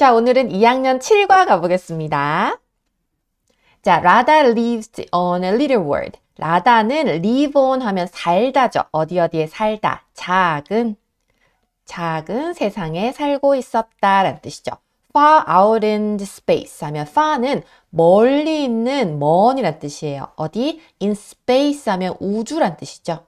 자, 오늘은 2학년 7과 가보겠습니다. 자, 라다 lives on a little world. 라다는 live on 하면 살다죠. 어디 어디에 살다. 작은, 작은 세상에 살고 있었다 라는 뜻이죠. far out in space 하면 far는 멀리 있는 먼이란 뜻이에요. 어디? in space 하면 우주란 뜻이죠.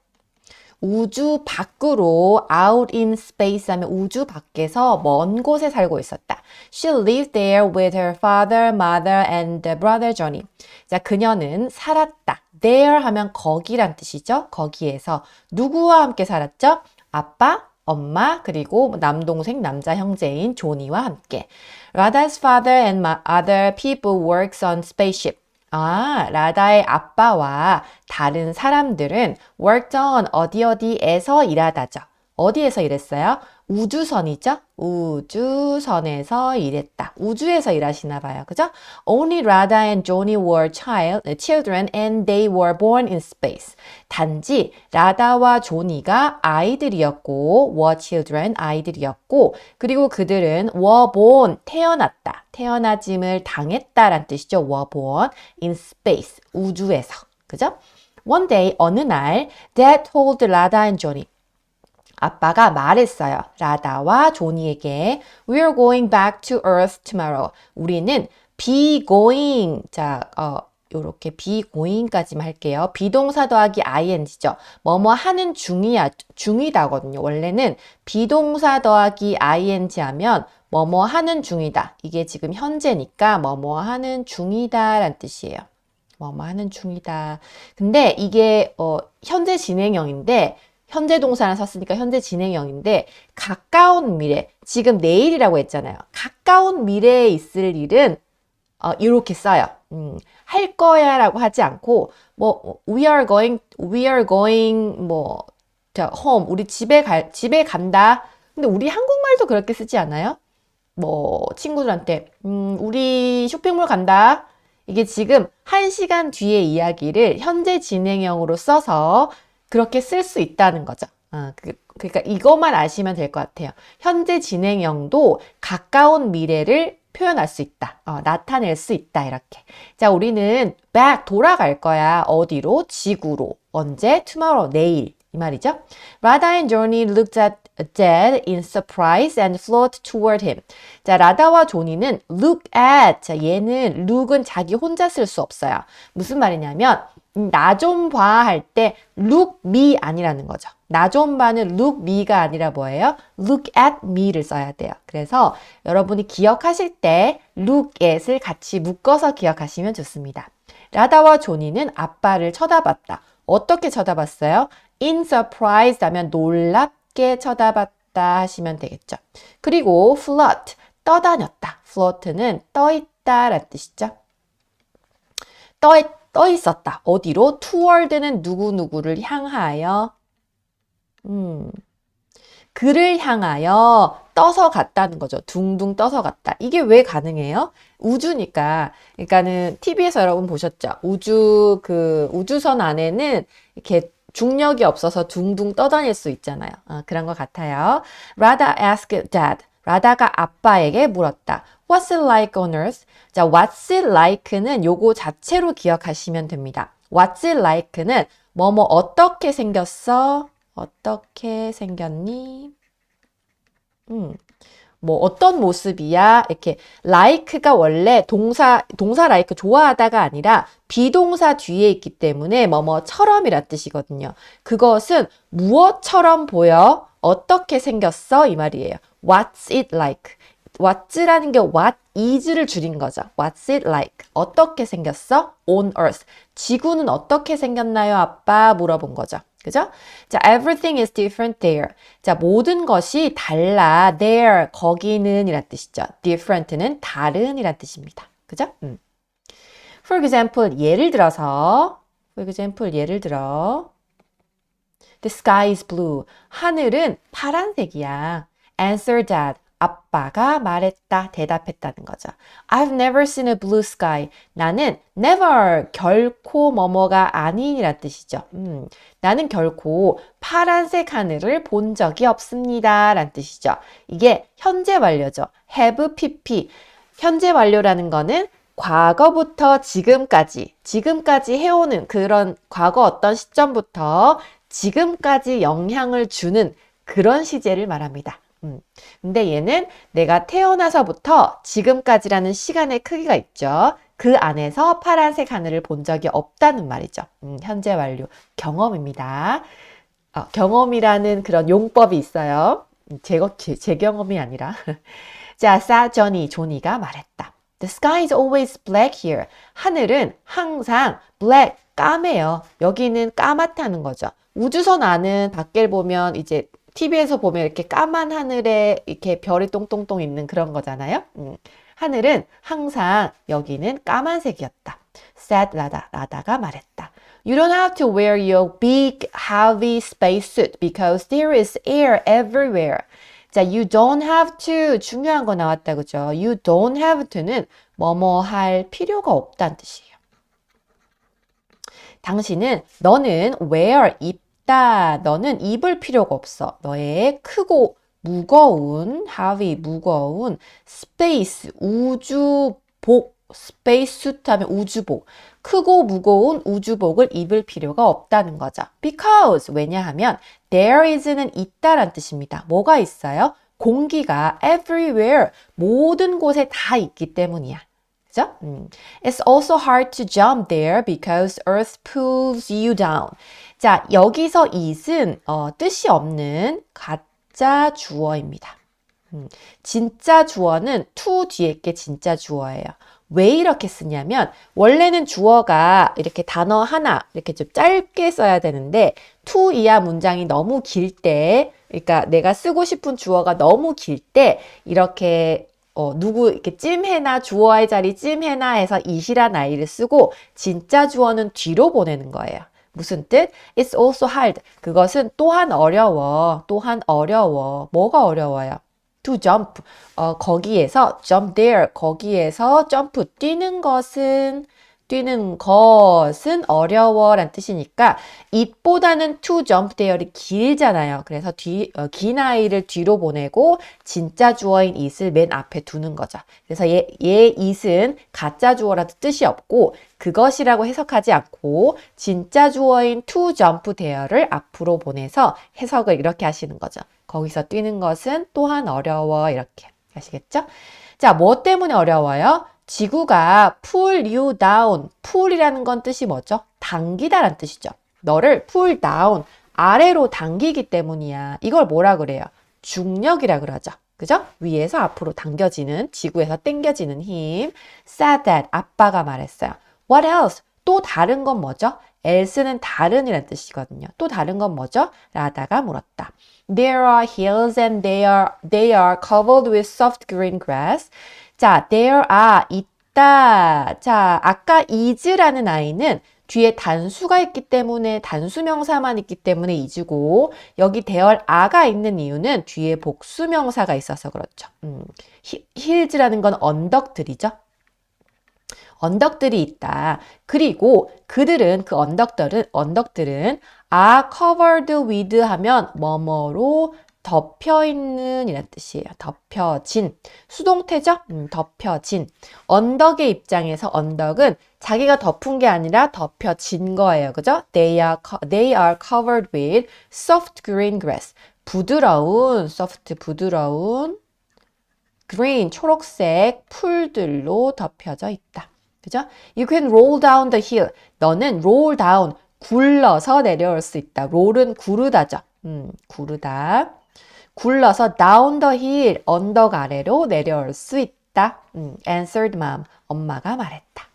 우주 밖으로 out in space 하면 우주 밖에서 먼 곳에 살고 있었다. She lived there with her father, mother and brother Johnny. 자, 그녀는 살았다. there 하면 거기란 뜻이죠. 거기에서 누구와 함께 살았죠? 아빠, 엄마, 그리고 남동생, 남자 형제인 조니와 함께. Radha's father and other people works on spaceship. 아, 라다의 아빠와 다른 사람들은 worked on 어디 어디에서 일하다죠. 어디에서 일했어요? 우주선이죠? 우주선에서 일했다. 우주에서 일하시나 봐요. 그죠? Only Radha and Johnny were child, children and they were born in space. 단지 라다와 조니가 아이들이었고 were children 아이들이었고 그리고 그들은 were born 태어났다. 태어나짐을 당했다란 뜻이죠. were born in space 우주에서. 그죠? One day 어느 날 Dad told Radha and Johnny 아빠가 말했어요. 라다와 조니에게 We're going back to Earth tomorrow. 우리는 be going. 자, 어, 요렇게 be going까지만 할게요. 비동사 더하기 ing죠. 뭐뭐 하는 중이야, 중이다거든요. 원래는 비동사 더하기 ing 하면 뭐뭐 하는 중이다. 이게 지금 현재니까 뭐뭐 하는 중이다 라는 뜻이에요. 뭐뭐 하는 중이다. 근데 이게 어, 현재 진행형인데 현재 동사를 썼으니까 현재 진행형인데 가까운 미래, 지금 내일이라고 했잖아요. 가까운 미래에 있을 일은 어, 이렇게 써요. 음, 할 거야라고 하지 않고 뭐 we are going, we are going 뭐 자, home 우리 집에 갈 집에 간다. 근데 우리 한국말도 그렇게 쓰지 않아요? 뭐 친구들한테 음, 우리 쇼핑몰 간다. 이게 지금 한 시간 뒤의 이야기를 현재 진행형으로 써서 그렇게 쓸 수 있다는 거죠. 어, 그, 그러니까 이것만 아시면 될 것 같아요. 현재 진행형도 가까운 미래를 표현할 수 있다. 어, 나타낼 수 있다. 이렇게. 자, 우리는 back 돌아갈 거야. 어디로? 지구로. 언제? tomorrow. 내일. 이 말이죠. Radha and Johnny looked at Dad in surprise and floated toward him. 자, 라다와 조니는 look at. 자, 얘는 look은 자기 혼자 쓸 수 없어요. 무슨 말이냐면 나 좀 봐 할 때 look me 아니라는 거죠. 나 좀 봐는 look me가 아니라 뭐예요? look at me를 써야 돼요. 그래서 여러분이 기억하실 때 look at을 같이 묶어서 기억하시면 좋습니다. 라다와 조니는 아빠를 쳐다봤다. 어떻게 쳐다봤어요? in surprise 하면 놀랍게 쳐다봤다 하시면 되겠죠. 그리고 float, 떠다녔다. float는 떠있다 라는 뜻이죠. 떠있다. 떠 있었다. 어디로? toward는 누구누구를 향하여 음. 그를 향하여 떠서 갔다는 거죠. 둥둥 떠서 갔다. 이게 왜 가능해요? 우주니까. 그러니까는 TV에서 여러분 보셨죠? 우주 그 우주선 안에는 이렇게 중력이 없어서 둥둥 떠다닐 수 있잖아요. 어, 그런 것 같아요. Rada asked Dad. 라다가 아빠에게 물었다. What's it like on earth? 자, what's it like는 요거 자체로 기억하시면 됩니다. What's it like는 뭐뭐 어떻게 생겼어? 어떻게 생겼니? 음. 뭐 어떤 모습이야? 이렇게 like가 원래 동사 동사 like 좋아하다가 아니라 비동사 뒤에 있기 때문에 뭐뭐처럼이라 뜻이거든요. 그것은 무엇처럼 보여? 어떻게 생겼어? 이 말이에요. What's it like? what's라는 게 what is를 줄인 거죠. What's it like? 어떻게 생겼어? On earth. 지구는 어떻게 생겼나요, 아빠? 물어본 거죠. 그죠? 자, everything is different there. 자, 모든 것이 달라. there, 거기는 이란 뜻이죠. different는 다른 이란 뜻입니다. 그죠? 음. For example, 예를 들어서, for example, 예를 들어, the sky is blue. 하늘은 파란색이야. Answer that. 아빠가 말했다. 대답했다는 거죠. I've never seen a blue sky. 나는 never 결코 뭐뭐가 아닌이란 뜻이죠. 음, 나는 결코 파란색 하늘을 본 적이 없습니다. 란 뜻이죠. 이게 현재 완료죠. have pp. 현재 완료라는 거는 과거부터 지금까지, 지금까지 해오는 그런 과거 어떤 시점부터 지금까지 영향을 주는 그런 시제를 말합니다. 음. 근데 얘는 내가 태어나서부터 지금까지라는 시간의 크기가 있죠. 그 안에서 파란색 하늘을 본 적이 없다는 말이죠. 음, 현재 완료. 경험입니다. 어, 경험이라는 그런 용법이 있어요. 음, 제, 제, 제 경험이 아니라. 자, 사전이, 조니가 말했다. The sky is always black here. 하늘은 항상 black, 까매요. 여기는 까맣다는 거죠. 우주선 안은 밖을 보면 이제 TV에서 보면 이렇게 까만 하늘에 이렇게 별이 똥똥똥 있는 그런 거잖아요. 음. 하늘은 항상 여기는 까만색이었다. said 라다. 라다가 말했다. You don't have to wear your big heavy spacesuit because there is air everywhere. 자, you don't have to 중요한 거 나왔다 그죠? You don't have to는 뭐뭐 할 필요가 없다는 뜻이에요. 당신은 너는 wear 입 다. 너는 입을 필요가 없어. 너의 크고 무거운 heavy 무거운 space 우주복 suit 하면 우주복 크고 무거운 우주복을 입을 필요가 없다는 거죠. Because 왜냐하면 there is는 있다란 뜻입니다. 뭐가 있어요? 공기가 everywhere 모든 곳에 다 있기 때문이야. 그죠? 음. It's also hard to jump there because Earth pulls you down. 자, 여기서 it은 어, 뜻이 없는 가짜 주어입니다. 음. 진짜 주어는 to 뒤에 게 진짜 주어예요. 왜 이렇게 쓰냐면 원래는 주어가 이렇게 단어 하나 이렇게 좀 짧게 써야 되는데 to 이하 문장이 너무 길 때 그러니까 내가 쓰고 싶은 주어가 너무 길 때 이렇게 어, 누구 이렇게 찜해나 주어의 자리 찜해나 해서 이시란 아이를 쓰고 진짜 주어는 뒤로 보내는 거예요. 무슨 뜻? It's also hard. 그것은 또한 어려워. 또한 어려워. 뭐가 어려워요? to jump. 어, 거기에서 jump there. 거기에서 점프 뛰는 것은 뛰는 것은 어려워 란 뜻이니까 it보다는 to jump there이 길잖아요. 그래서 뒤, 어, 긴 아이를 뒤로 보내고 진짜 주어인 it을 맨 앞에 두는 거죠. 그래서 얘, 얘 it은 가짜 주어라도 뜻이 없고 그것이라고 해석하지 않고 진짜 주어인 to jump there를 앞으로 보내서 해석을 이렇게 하시는 거죠. 거기서 뛰는 것은 또한 어려워 이렇게 아시겠죠? 자, 뭐 때문에 어려워요? 지구가 pull you down. pull이라는 건 뜻이 뭐죠? 당기다란 뜻이죠. 너를 pull down. 아래로 당기기 때문이야. 이걸 뭐라 그래요? 중력이라 그러죠. 그죠? 위에서 앞으로 당겨지는, 지구에서 당겨지는 힘. said that. 아빠가 말했어요. What else? 또 다른 건 뭐죠? else는 다른이란 뜻이거든요. 또 다른 건 뭐죠? 라다가 물었다. There are hills and they are, they are covered with soft green grass. 자, there are 있다. 자, 아까 is라는 아이는 뒤에 단수가 있기 때문에 단수명사만 있기 때문에 is고 여기 대열 a가 있는 이유는 뒤에 복수명사가 있어서 그렇죠. 음, hills라는 건 언덕들이죠. 언덕들이 있다. 그리고 그들은 그 언덕들은 언덕들은 are covered with 하면 뭐뭐로 덮여 있는 이란 뜻이에요. 덮여진. 수동태죠? 음, 덮여진. 언덕의 입장에서 언덕은 자기가 덮은 게 아니라 덮여진 거예요. 그죠? They are, they are covered with soft green grass. 부드러운, soft 부드러운 green 초록색 풀들로 덮여져 있다. 그죠? You can roll down the hill. 너는 roll down 굴러서 내려올 수 있다. roll은 구르다죠. 음, 구르다. 굴러서 down the hill 언덕 아래로 내려올 수 있다. 음, answered mom. 엄마가 말했다.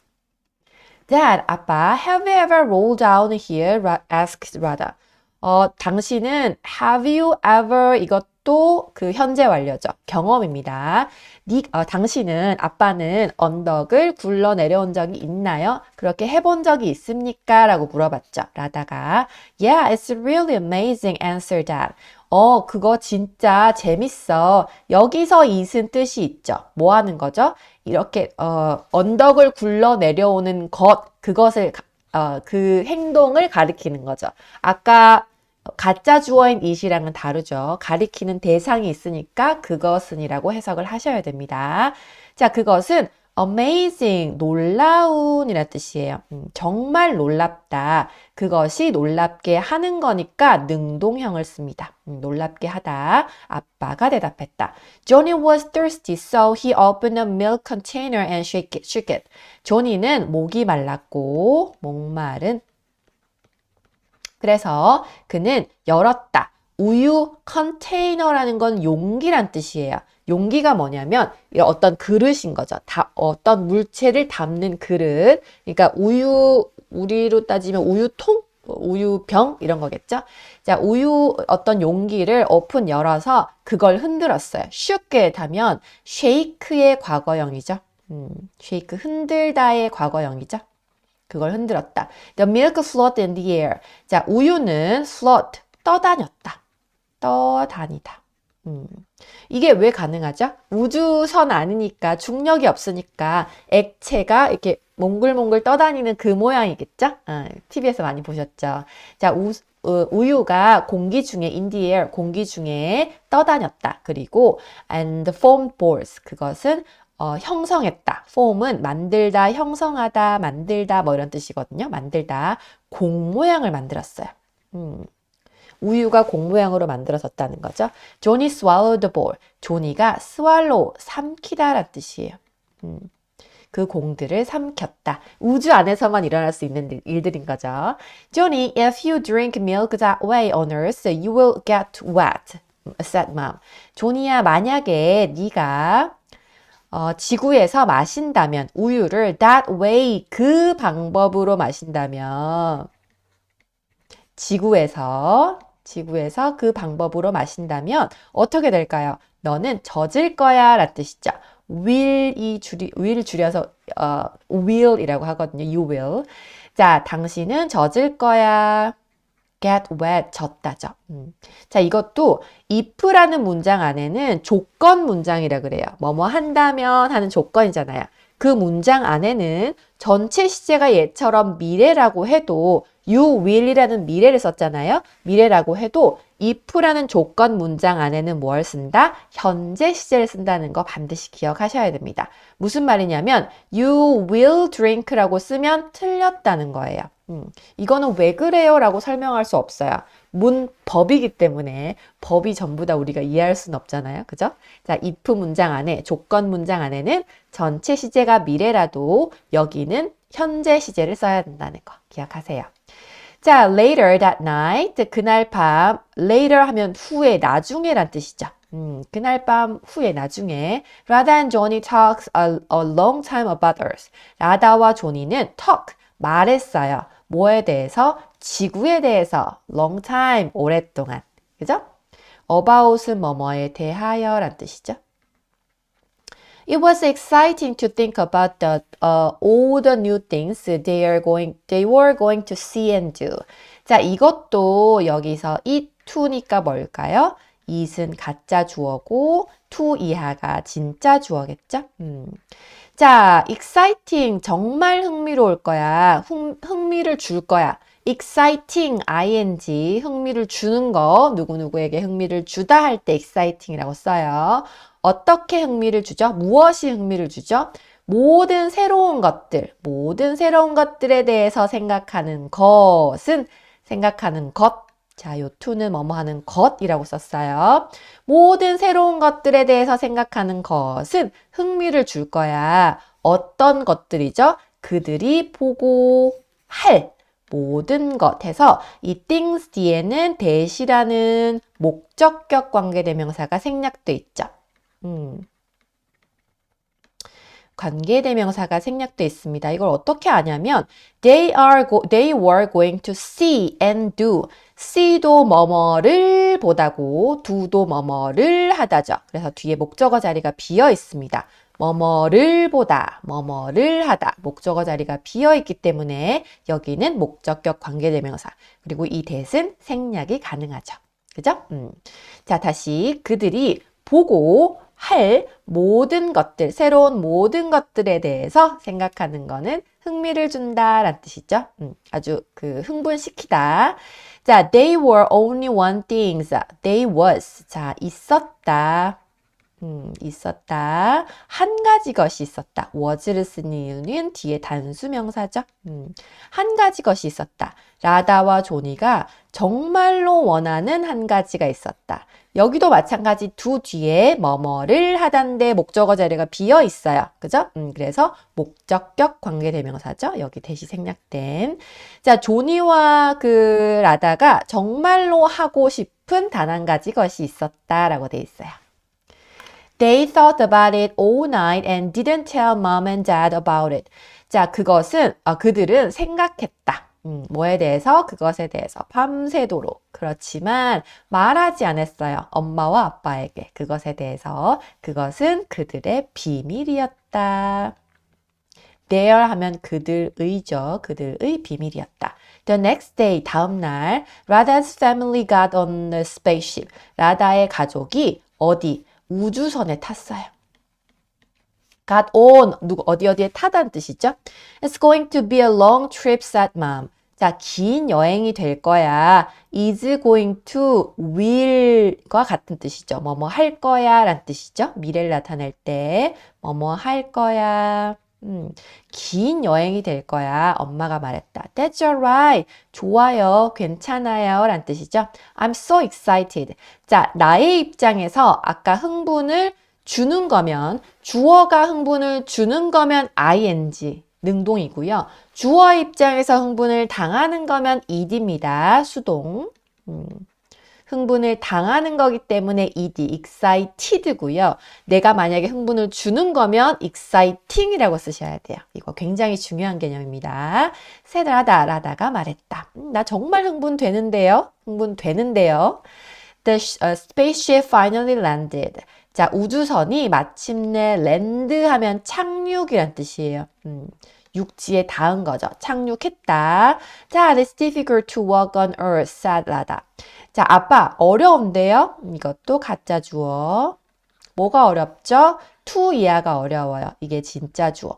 Dad, 아빠, have you ever rolled down here? asked Rada. 어, 당신은 have you ever 이것도 그 현재 완료죠. 경험입니다. 니, 어, 당신은 아빠는 언덕을 굴러 내려온 적이 있나요? 그렇게 해본 적이 있습니까? 라고 물어봤죠. 라다가 Yeah, it's really amazing, answered Dad. 어, 그거 진짜 재밌어. 여기서 it은 뜻이 있죠. 뭐 하는 거죠? 이렇게, 어, 언덕을 굴러 내려오는 것, 그것을, 가- 어, 그 행동을 가리키는 거죠. 아까 가짜 주어인 it이랑은 다르죠. 가리키는 대상이 있으니까 그것은이라고 해석을 하셔야 됩니다. 자, 그것은 amazing, 놀라운이라 뜻이에요. 음, 정말 놀랍다. 그것이 놀랍게 하는 거니까 능동형을 씁니다. 음, 놀랍게 하다. 아빠가 대답했다. Johnny was thirsty, so he opened a milk container and shook it. shook it. 조니는 목이 말랐고 목마른 그래서 그는 열었다. 우유 컨테이너라는 건 용기란 뜻이에요. 용기가 뭐냐면 이 어떤 그릇인 거죠. 다 어떤 물체를 담는 그릇. 그러니까 우유 우리로 따지면 우유통, 우유병 이런 거겠죠. 자, 우유 어떤 용기를 오픈 열어서 그걸 흔들었어요. 쉽게 하면 쉐이크의 과거형이죠. 음, 쉐이크 흔들다의 과거형이죠. 그걸 흔들었다. The milk floated in the air. 자, 우유는 float, 떠다녔다. 떠다니다. 음. 이게 왜 가능하죠? 우주선 아니니까 중력이 없으니까 액체가 이렇게 몽글몽글 떠다니는 그 모양이겠죠? 아, TV에서 많이 보셨죠? 자, 우, 어, 우유가 공기 중에 in the 공기 중에 떠다녔다. 그리고 and formed balls. 그것은 어, 형성했다. form은 만들다, 형성하다, 만들다 뭐 이런 뜻이거든요. 만들다. 공 모양을 만들었어요. 음. 우유가 공 모양으로 만들어졌다는 거죠. Johnny swallowed the ball. 조니가 swallow, 삼키다란 뜻이에요. 음. 그 공들을 삼켰다. 우주 안에서만 일어날 수 있는 일- 일들인 거죠. Johnny, if you drink milk that way on Earth, you will get wet. said mom. 조니야, 만약에 네가 어, 지구에서 마신다면 우유를 that way 그 방법으로 마신다면 지구에서 지구에서 그 방법으로 마신다면 어떻게 될까요? 너는 젖을 거야 라는 뜻이죠. will이 줄이 will 줄여서 어, will이라고 하거든요. you will. 자, 당신은 젖을 거야. get wet 젖다죠. 음. 자, 이것도 if라는 문장 안에는 조건 문장이라 그래요. 뭐뭐 한다면 하는 조건이잖아요. 그 문장 안에는 전체 시제가 얘처럼 미래라고 해도 you will이라는 미래를 썼잖아요. 미래라고 해도 if라는 조건 문장 안에는 뭘 쓴다? 현재 시제를 쓴다는 거 반드시 기억하셔야 됩니다. 무슨 말이냐면 you will drink라고 쓰면 틀렸다는 거예요. 음, 이거는 왜 그래요? 라고 설명할 수 없어요. 문법이기 때문에 법이 전부 다 우리가 이해할 수는 없잖아요. 그죠? 자, if 문장 안에, 조건 문장 안에는 전체 시제가 미래라도 여기는 현재 시제를 써야 된다는 거 기억하세요. 자, later that night, 그날 밤, later 하면 후에, 나중에란 뜻이죠. 음, 그날 밤 후에 나중에 라다 and Johnny talks a, a long time about Earth. 라다와 조니는 talk, 말했어요. 뭐에 대해서? 지구에 대해서 long time, 오랫동안. 그죠? about은 뭐뭐에 대하여란 뜻이죠. It was exciting to think about the uh, all the new things they are going they were going to see and do. 자, 이것도 여기서 it to니까 뭘까요? it은 가짜 주어고 to 이하가 진짜 주어겠죠? 음. 자, exciting 정말 흥미로울 거야. 흥, 흥미를 줄 거야. exciting ing 흥미를 주는 거 누구누구에게 흥미를 주다 할 때 exciting이라고 써요. 어떻게 흥미를 주죠? 무엇이 흥미를 주죠? 모든 새로운 것들, 모든 새로운 것들에 대해서 생각하는 것은 생각하는 것. 자, 요 to는 뭐뭐 하는 것이라고 썼어요. 모든 새로운 것들에 대해서 생각하는 것은 흥미를 줄 거야. 어떤 것들이죠? 그들이 보고 할 모든 것 해서 이 things 뒤에는 대시라는 목적격 관계대명사가 생략돼 있죠. 음. 관계대명사가 생략돼 있습니다. 이걸 어떻게 아냐면 they are go, they were going to see and do. see도 뭐뭐를 보다고 do도 뭐뭐를 하다죠. 그래서 뒤에 목적어 자리가 비어 있습니다. 뭐뭐를 보다, 뭐뭐를 하다. 목적어 자리가 비어 있기 때문에 여기는 목적격 관계대명사. 그리고 이 대신 생략이 가능하죠. 그죠? 음. 자, 다시 그들이 보고 할 모든 것들, 새로운 모든 것들에 대해서 생각하는 거는 흥미를 준다라는 뜻이죠. 음, 아주 그 흥분시키다. 자, they were only one things. they was. 자, 있었다. 음, 있었다. 한 가지 것이 있었다. was를 쓴 이유는 뒤에 단수 명사죠. 음, 한 가지 것이 있었다. 라다와 조니가 정말로 원하는 한 가지가 있었다. 여기도 마찬가지 두 뒤에 뭐뭐를 하단데 목적어 자리가 비어 있어요. 그죠? 음, 그래서 목적격 관계대명사죠. 여기 대시 생략된. 자, 조니와 그 라다가 정말로 하고 싶은 단 한 가지 것이 있었다라고 돼 있어요. They thought about it all night and didn't tell mom and dad about it. 자, 그것은 아, 그들은 생각했다. 음, 뭐에 대해서? 그것에 대해서 밤새도록. 그렇지만 말하지 않았어요. 엄마와 아빠에게. 그것에 대해서. 그것은 그들의 비밀이었다. Their 하면 그들의죠. 그들의 비밀이었다. The next day, 다음 날, Rada's family got on the spaceship. 라다의 가족이 어디? 우주선에 탔어요. Got on, 누구, 어디 어디에 타다는 뜻이죠? It's going to be a long trip, said mom. 자, 긴 여행이 될 거야. is going to will과 같은 뜻이죠. 뭐 뭐 할 거야 라는 뜻이죠. 미래를 나타낼 때 뭐 뭐 할 거야. 음, 긴 여행이 될 거야. 엄마가 말했다. That's alright. 좋아요. 괜찮아요. 라는 뜻이죠. I'm so excited. 자, 나의 입장에서 아까 흥분을 주는 거면 주어가 흥분을 주는 거면 ing 능동이고요. 주어 입장에서 흥분을 당하는 거면 ed입니다. 수동. 음. 흥분을 당하는 거기 때문에 ed, excited고요. 내가 만약에 흥분을 주는 거면 exciting이라고 쓰셔야 돼요. 이거 굉장히 중요한 개념입니다. 세라다 라다가 말했다. 음, 나 정말 흥분되는데요. 흥분되는데요. The spaceship finally landed. 자, 우주선이 마침내 랜드하면 착륙이란 뜻이에요. 음, 육지에 닿은 거죠. 착륙했다. 자, it's difficult to walk on earth, said 라다. 자, 아빠, 어려운데요? 이것도 가짜 주어. 뭐가 어렵죠? to 이하가 어려워요. 이게 진짜 주어.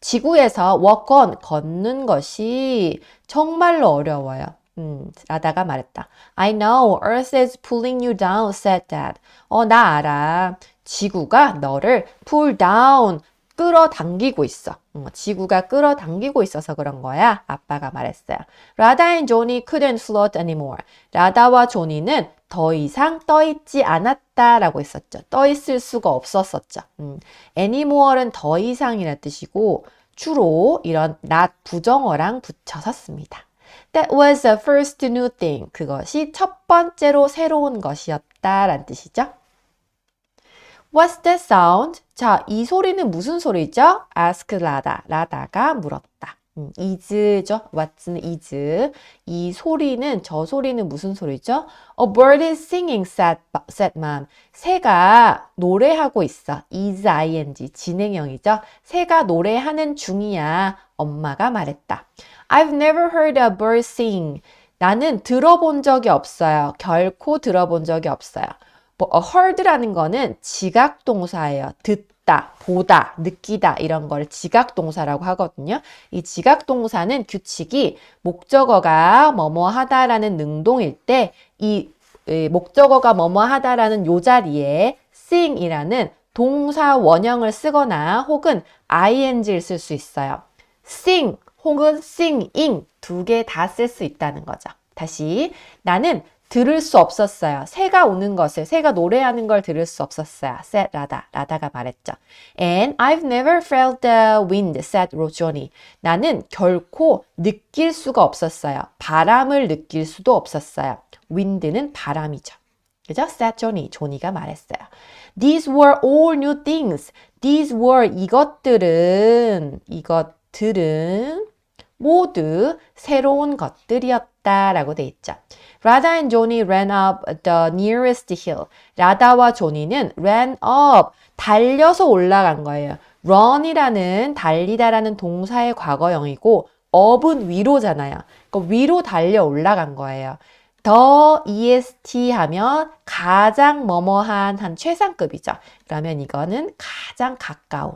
지구에서 walk on, 걷는 것이 정말로 어려워요. 음, 라다가 말했다. I know, Earth is pulling you down, said Dad. 어, 나 알아. 지구가 너를 pull down, 끌어당기고 있어. 어, 지구가 끌어당기고 있어서 그런 거야. 아빠가 말했어요. 라다 and Johnny couldn't float anymore. 라다와 조니는 더 이상 떠있지 않았다라고 했었죠. 떠있을 수가 없었었죠. 음, anymore는 더 이상이라 뜻이고 주로 이런 not 부정어랑 붙여서 씁니다. That was the first new thing. 그것이 첫 번째로 새로운 것이었다라는 뜻이죠. What's that sound? 자, 이 소리는 무슨 소리죠? ask 라다. 라다가 물었다. 음, is죠. what's is. 이 소리는, 저 소리는 무슨 소리죠? A bird is singing, said, said mom. 새가 노래하고 있어. is ing. 진행형이죠. 새가 노래하는 중이야. 엄마가 말했다. I've never heard a bird sing. 나는 들어본 적이 없어요. 결코 들어본 적이 없어요. 뭐 heard라는 거는 지각 동사예요. 듣 다, 보다, 느끼다 이런 걸 지각 동사라고 하거든요. 이 지각 동사는 규칙이 목적어가 뭐뭐 하다라는 능동일 때 이 목적어가 뭐뭐 하다라는 요 자리에 sing이라는 동사 원형을 쓰거나 혹은 ing를 쓸 수 있어요. sing 혹은 singing 두 개 다 쓸 수 있다는 거죠. 다시 나는 들을 수 없었어요. 새가 오는 것을, 새가 노래하는 걸 들을 수 없었어요. said 라다, 라다가 말했죠. And I've never felt the wind, said 로조니. 나는 결코 느낄 수가 없었어요. 바람을 느낄 수도 없었어요. wind는 바람이죠. 그죠? said 조니, 조니가 말했어요. These were all new things. These were 이것들은, 이것들은 모두 새로운 것들이었다라고 돼 있죠. 라다 and 조니 ran up the nearest hill. 라다와 조니는 ran up, 달려서 올라간 거예요. run이라는 달리다라는 동사의 과거형이고 up은 위로잖아요. 그러니까 위로 달려 올라간 거예요. 더 est 하면 가장 뭐뭐한 한 최상급이죠. 그러면 이거는 가장 가까운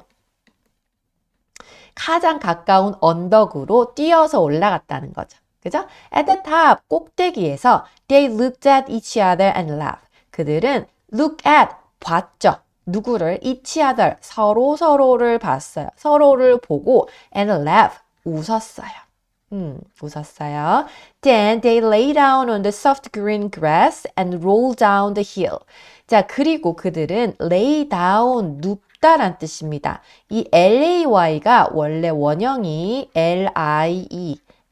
가장 가까운 언덕으로 뛰어서 올라갔다는 거죠. 그죠? At the top, 꼭대기에서 they looked at each other and laughed. 그들은 look at, 봤죠. 누구를? each other, 서로 서로를 봤어요. 서로를 보고 and laugh, 웃었어요. 음, 웃었어요. Then they lay down on the soft green grass and rolled down the hill. 자, 그리고 그들은 lay down, 눕 다란 뜻입니다. 이 lay가 원래 원형이 lie,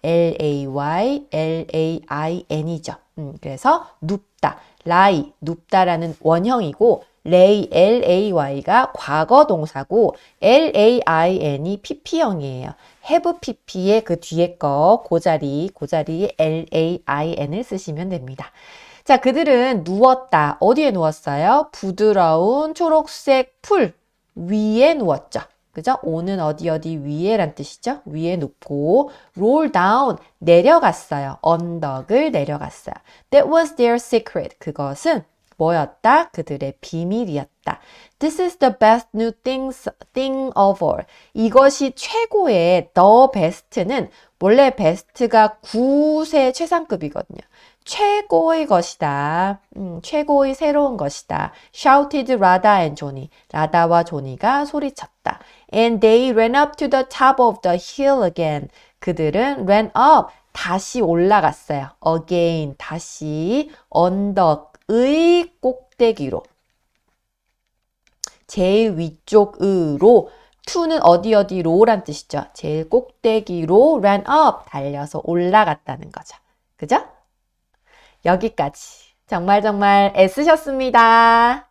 lay, lain이죠. 음, 그래서 눕다, lie, 눕다라는 원형이고 lay, lay가 과거 동사고 lain이 pp형이에요. have pp의 그 뒤에 거, 그 자리, 그 자리에 lain을 쓰시면 됩니다. 자, 그들은 누웠다. 어디에 누웠어요? 부드러운 초록색 풀 위에 누웠죠. 그죠? 오는 어디 어디 위에란 뜻이죠. 위에 눕고 roll down 내려갔어요. 언덕을 내려갔어요. That was their secret. 그것은 뭐였다? 그들의 비밀이었다. This is the best new things, thing of all. 이것이 최고의 the best는 원래 best가 9세 최상급이거든요. 최고의 것이다. 음, 최고의 새로운 것이다. shouted Rada and Johnny. 라다와 조니가 소리쳤다. And they ran up to the top of the hill again. 그들은 ran up. 다시 올라갔어요. again. 다시 언덕의 꼭대기로. 제일 위쪽으로 to는 어디 어디로란 뜻이죠. 제일 꼭대기로 ran up 달려서 올라갔다는 거죠. 그죠? 여기까지. 정말 정말 애쓰셨습니다.